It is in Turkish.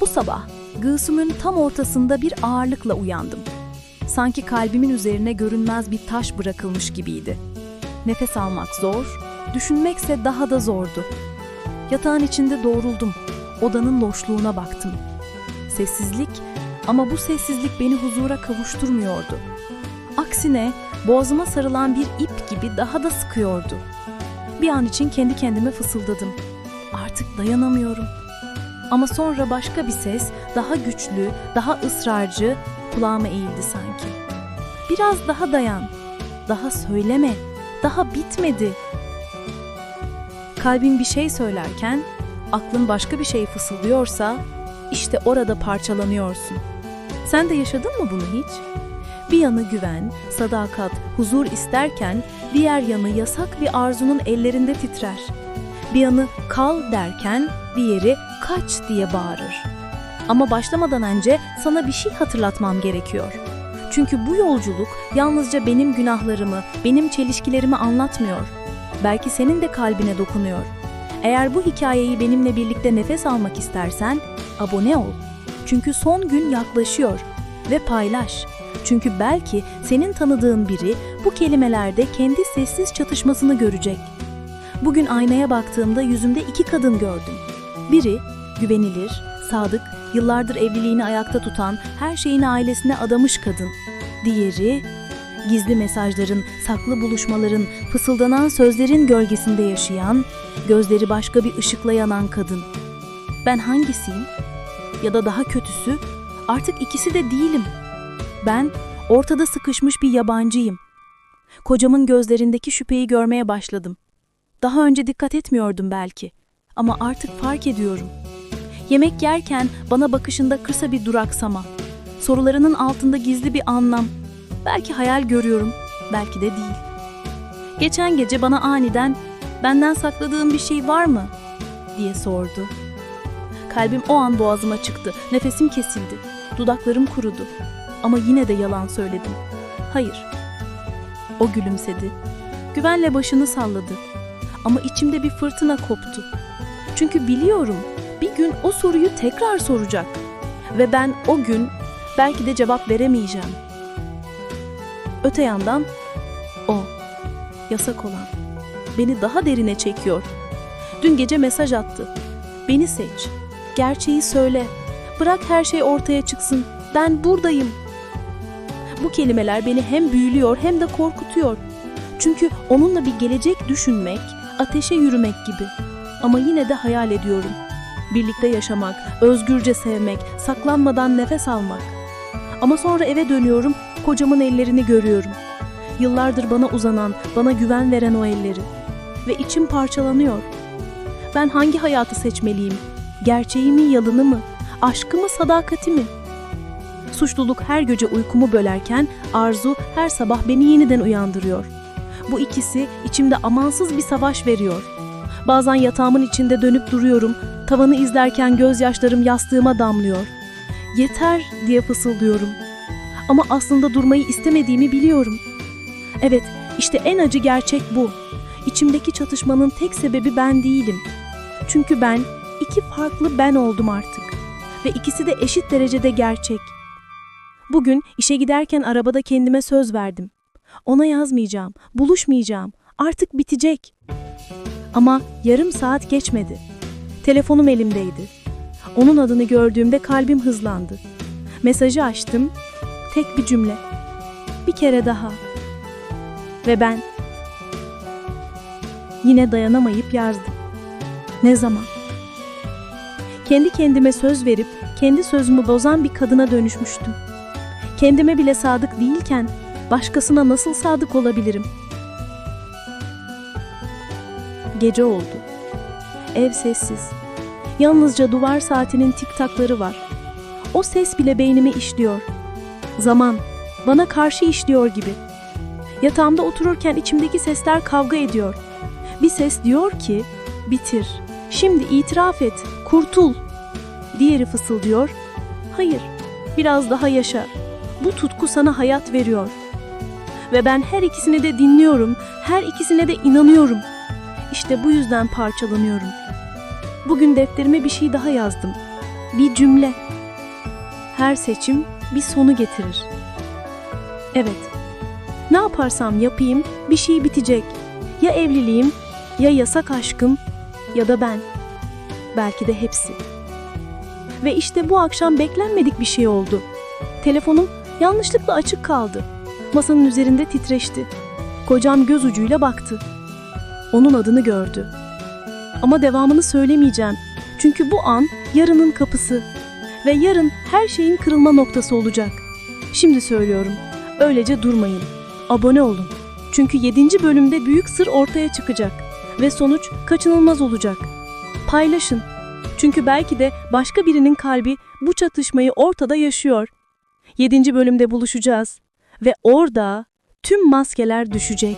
Bu sabah göğsümün tam ortasında bir ağırlıkla uyandım. Sanki kalbimin üzerine görünmez bir taş bırakılmış gibiydi. Nefes almak zor, düşünmekse daha da zordu. Yatağın içinde doğruldum. Odanın loşluğuna baktım. Sessizlik ama bu sessizlik beni huzura kavuşturmuyordu. Aksine boğazıma sarılan bir ip gibi daha da sıkıyordu. Bir an için kendi kendime fısıldadım. Artık dayanamıyorum. Ama sonra başka bir ses, daha güçlü, daha ısrarcı kulağıma eğildi sanki. Biraz daha dayan. Daha söyleme. Daha bitmedi. Kalbin bir şey söylerken, aklın başka bir şey fısıldıyorsa, işte orada parçalanıyorsun. Sen de yaşadın mı bunu hiç? Bir yanı güven, sadakat, huzur isterken diğer yanı yasak bir arzunun ellerinde titrer. Bir yanı kal derken diğeri kaç diye bağırır. Ama başlamadan önce sana bir şey hatırlatmam gerekiyor. Çünkü bu yolculuk yalnızca benim günahlarımı, benim çelişkilerimi anlatmıyor. Belki senin de kalbine dokunuyor. Eğer bu hikayeyi benimle birlikte nefes almak istersen abone ol. Çünkü son gün yaklaşıyor ve paylaş. Çünkü belki senin tanıdığın biri bu kelimelerde kendi sessiz çatışmasını görecek. Bugün aynaya baktığımda yüzümde iki kadın gördüm. Biri güvenilir, sadık, yıllardır evliliğini ayakta tutan, her şeyini ailesine adamış kadın. Diğeri gizli mesajların, saklı buluşmaların, fısıldanan sözlerin gölgesinde yaşayan, gözleri başka bir ışıkla yanan kadın. Ben hangisiyim? Ya da daha kötüsü, artık ikisi de değilim. Ben ortada sıkışmış bir yabancıyım. Kocamın gözlerindeki şüpheyi görmeye başladım. Daha önce dikkat etmiyordum belki ama artık fark ediyorum. Yemek yerken bana bakışında kısa bir duraksama. Sorularının altında gizli bir anlam. Belki hayal görüyorum, belki de değil. Geçen gece bana aniden benden sakladığın bir şey var mı diye sordu. Kalbim o an boğazıma çıktı. Nefesim kesildi. Dudaklarım kurudu. Ama yine de yalan söyledim. Hayır. O gülümsedi. Güvenle başını salladı. Ama içimde bir fırtına koptu. Çünkü biliyorum bir gün o soruyu tekrar soracak. Ve ben o gün belki de cevap veremeyeceğim. Öte yandan o yasak olan beni daha derine çekiyor. Dün gece mesaj attı. Beni seç. Gerçeği söyle. Bırak her şey ortaya çıksın. Ben buradayım. Bu kelimeler beni hem büyülüyor hem de korkutuyor. Çünkü onunla bir gelecek düşünmek, ateşe yürümek gibi. Ama yine de hayal ediyorum. Birlikte yaşamak, özgürce sevmek, saklanmadan nefes almak. Ama sonra eve dönüyorum, kocamın ellerini görüyorum. Yıllardır bana uzanan, bana güven veren o elleri. Ve içim parçalanıyor. Ben hangi hayatı seçmeliyim? Gerçeği mi, yalını mı? Aşkı mı, sadakati mi? Suçluluk her gece uykumu bölerken arzu her sabah beni yeniden uyandırıyor. Bu ikisi içimde amansız bir savaş veriyor. Bazen yatağımın içinde dönüp duruyorum, tavanı izlerken gözyaşlarım yastığıma damlıyor. Yeter diye fısıldıyorum. Ama aslında durmayı istemediğimi biliyorum. Evet, işte en acı gerçek bu. İçimdeki çatışmanın tek sebebi ben değilim. Çünkü ben iki farklı ben oldum artık. Ve ikisi de eşit derecede gerçek. Bugün işe giderken arabada kendime söz verdim. Ona yazmayacağım, buluşmayacağım. Artık bitecek. Ama yarım saat geçmedi. Telefonum elimdeydi. Onun adını gördüğümde kalbim hızlandı. Mesajı açtım. Tek bir cümle. Bir kere daha. Ve ben yine dayanamayıp yazdım. Ne zaman? Kendi kendime söz verip kendi sözümü bozan bir kadına dönüşmüştüm. Kendime bile sadık değilken başkasına nasıl sadık olabilirim? Gece oldu. Ev sessiz. Yalnızca duvar saatinin tiktakları var. O ses bile beynimi işliyor. Zaman bana karşı işliyor gibi. Yatağımda otururken içimdeki sesler kavga ediyor. Bir ses diyor ki, bitir. Şimdi itiraf et, kurtul. Diğeri fısıldıyor, hayır, biraz daha yaşa. Bu tutku sana hayat veriyor. Ve ben her ikisini de dinliyorum, her ikisine de inanıyorum. İşte bu yüzden parçalanıyorum. Bugün defterime bir şey daha yazdım. bir cümle. Her seçim bir sonu getirir. Evet. Ne yaparsam yapayım bir şey bitecek. Ya evliliğim, ya yasak aşkım ya da ben. Belki de hepsi. Ve işte bu akşam beklenmedik bir şey oldu. Telefonum yanlışlıkla açık kaldı. Masanın üzerinde titreşti. Kocam göz ucuyla baktı. Onun adını gördü. Ama devamını söylemeyeceğim. Çünkü bu an yarının kapısı. Ve yarın her şeyin kırılma noktası olacak. Şimdi söylüyorum. Öylece durmayın. Abone olun. Çünkü 7. bölümde büyük sır ortaya çıkacak. Ve sonuç kaçınılmaz olacak. Paylaşın. Çünkü belki de başka birinin kalbi bu çatışmayı ortada yaşıyor. 7. bölümde buluşacağız. Ve orada tüm maskeler düşecek.